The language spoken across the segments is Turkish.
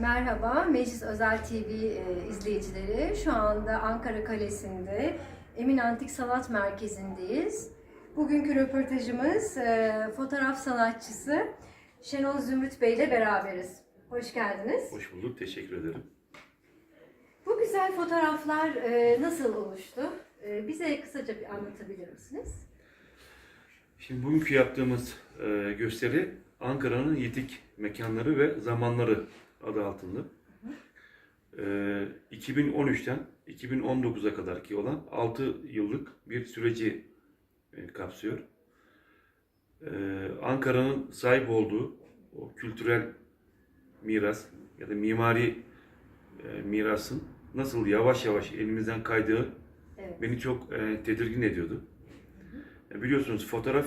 Merhaba, Meclis Özel TV e, izleyicileri. Şu anda Ankara Kalesi'nde Emin Antik Sanat Merkezi'ndeyiz. Bugünkü röportajımız e, fotoğraf sanatçısı Şenol Zümrüt Bey ile beraberiz. Hoş geldiniz. Hoş bulduk, teşekkür ederim. Bu güzel fotoğraflar e, nasıl oluştu? Bize kısaca bir anlatabilir misiniz? Şimdi bugünkü yaptığımız gösteri Ankara'nın yitik mekanları ve zamanları adı altında. E, 2013'ten 2019'a kadar ki olan 6 yıllık bir süreci e, kapsıyor. E, Ankara'nın sahip olduğu o kültürel miras ya da mimari e, mirasın nasıl yavaş yavaş elimizden kaydığı Evet. beni çok e, tedirgin ediyordu. E, biliyorsunuz fotoğraf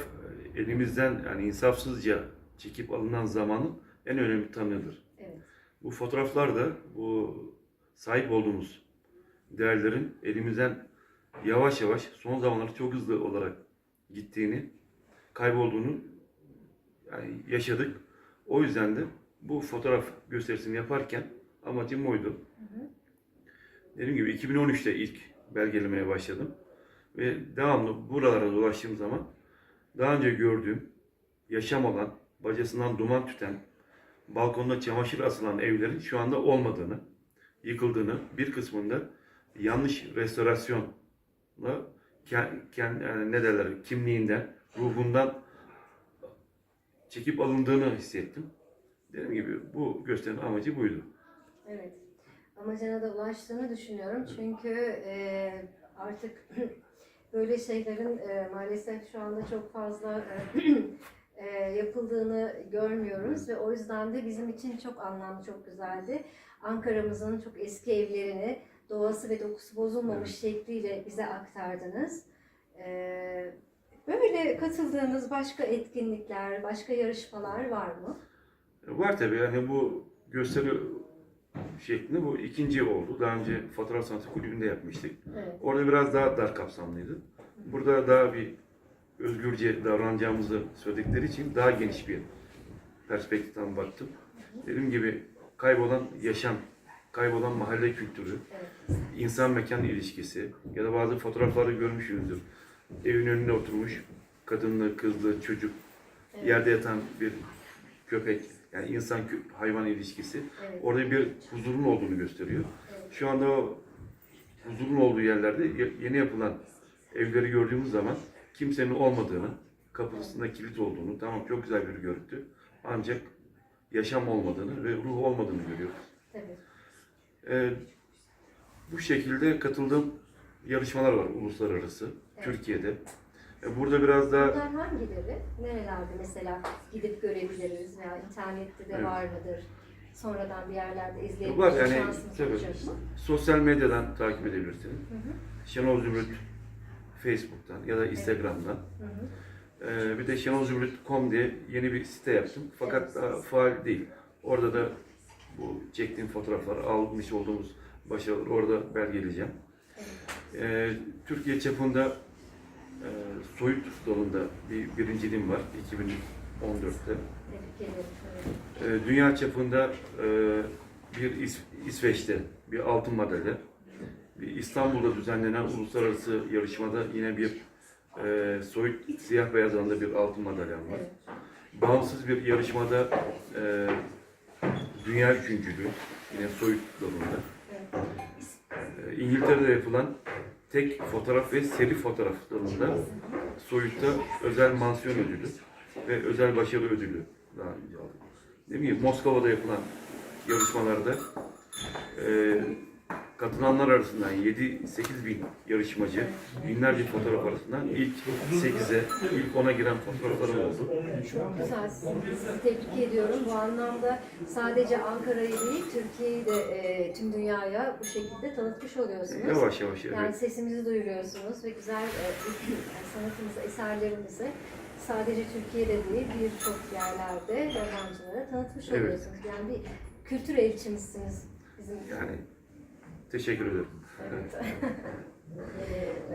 e, elimizden yani insafsızca çekip alınan zamanın en önemli tanığıdır. Bu fotoğraflar da bu sahip olduğumuz değerlerin elimizden yavaş yavaş son zamanlarda çok hızlı olarak gittiğini, kaybolduğunu yani yaşadık. O yüzden de bu fotoğraf gösterisini yaparken amacım oydu. Dediğim gibi 2013'te ilk belgelemeye başladım. Ve devamlı buralara dolaştığım zaman daha önce gördüğüm yaşam olan, bacasından duman tüten, balkonda çamaşır asılan evlerin şu anda olmadığını, yıkıldığını, bir kısmında yanlış restorasyonla yani ne derler, kimliğinden, ruhundan çekip alındığını hissettim. Dediğim gibi bu gösterinin amacı buydu. Evet. Amacına da ulaştığını düşünüyorum. Çünkü e, artık böyle şeylerin e, maalesef şu anda çok fazla e, yapıldığını görmüyoruz ve o yüzden de bizim için çok anlamlı, çok güzeldi. Ankara'mızın çok eski evlerini doğası ve dokusu bozulmamış şekliyle bize aktardınız. E, böyle katıldığınız başka etkinlikler, başka yarışmalar var mı? Var tabii yani bu gösteri şeklinde bu ikinci oldu. Daha önce Fotoğraf Sanatı Kulübü'nde yapmıştık. Evet. Orada biraz daha dar kapsamlıydı. Burada daha bir özgürce davranacağımızı söyledikleri için daha geniş bir perspektiften baktım. Dediğim gibi kaybolan yaşam, kaybolan mahalle kültürü, insan mekan ilişkisi ya da bazı fotoğrafları görmüşsünüzdür. Evin önünde oturmuş kadınlı, kızlı, çocuk, yerde yatan bir köpek, yani insan hayvan ilişkisi. Orada bir huzurun olduğunu gösteriyor. Şu anda o huzurun olduğu yerlerde ye- yeni yapılan evleri gördüğümüz zaman kimsenin olmadığını, kapısında kilit olduğunu, tamam çok güzel bir görüntü. Ancak yaşam olmadığını ve ruh olmadığını görüyoruz. Tabii. Ee, bu şekilde katıldığım yarışmalar var uluslararası, Evet. Türkiye'de. Ee, burada biraz daha Bunlar hangileri? Nerelerde mesela gidip görebiliriz veya internette de Evet. var mıdır? Sonradan bir yerlerde izleyebiliriz. var yani tabii, sosyal medyadan takip edebilirsiniz. Hı hı, Şenol Zümrüt Facebook'tan ya da Instagram'dan. hı hı. Ee, bir de şenolzümrüt.com diye yeni bir site yaptım. Fakat Evet. daha faal değil. Orada da bu çektiğim fotoğrafları almış olduğumuz başarıları orada belgeleyeceğim. Evet. Ee, Türkiye çapında e, soyut dalında bir birinciliğim var 2014'te. Tebrik ederim. Evet. Ee, dünya çapında e, bir İs- İsveç'te bir altın madalya. İstanbul'da düzenlenen uluslararası yarışmada yine bir e, soyut siyah beyaz alanda bir altın madalyam var. Bağımsız bir yarışmada e, dünya üçüncülüğü yine soyut dalında. E, İngiltere'de yapılan tek fotoğraf ve seri fotoğraf dalında soyutta özel mansiyon ödülü ve özel başarı ödülü daha önce aldım. Değil mi? Moskova'da yapılan yarışmalarda e, katılanlar arasından 7-8 bin yarışmacı binlerce fotoğraf arasından ilk 8'e, ilk 10'a giren fotoğraflarım oldu. Çok güzel. Sizi tebrik ediyorum. Bu anlamda sadece Ankara'yı değil, Türkiye'yi de e, tüm dünyaya bu şekilde tanıtmış oluyorsunuz. Yavaş yavaş Yani evet. sesimizi duyuruyorsunuz ve güzel e, yani sanatımızı, eserlerimizi sadece Türkiye'de değil birçok yerlerde yabancılara tanıtmış Evet. oluyorsunuz. Yani bir kültür elçimizsiniz bizim. Yani teşekkür ederim. Evet.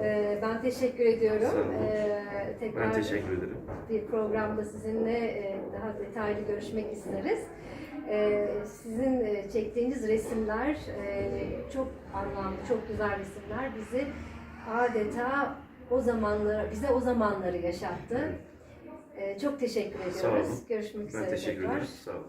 E, ben teşekkür ediyorum. Sağ olun. E, tekrar Ben teşekkür ederim. bir programda sizinle e, daha detaylı görüşmek isteriz. E, Sizin e, çektiğiniz resimler e, çok anlamlı, çok güzel resimler bizi adeta o zamanları, bize o zamanları yaşattı. Çok teşekkür Sağ olun. ediyoruz. Görüşmek üzere Ben teşekkür tekrar. ederim. Sağ olun.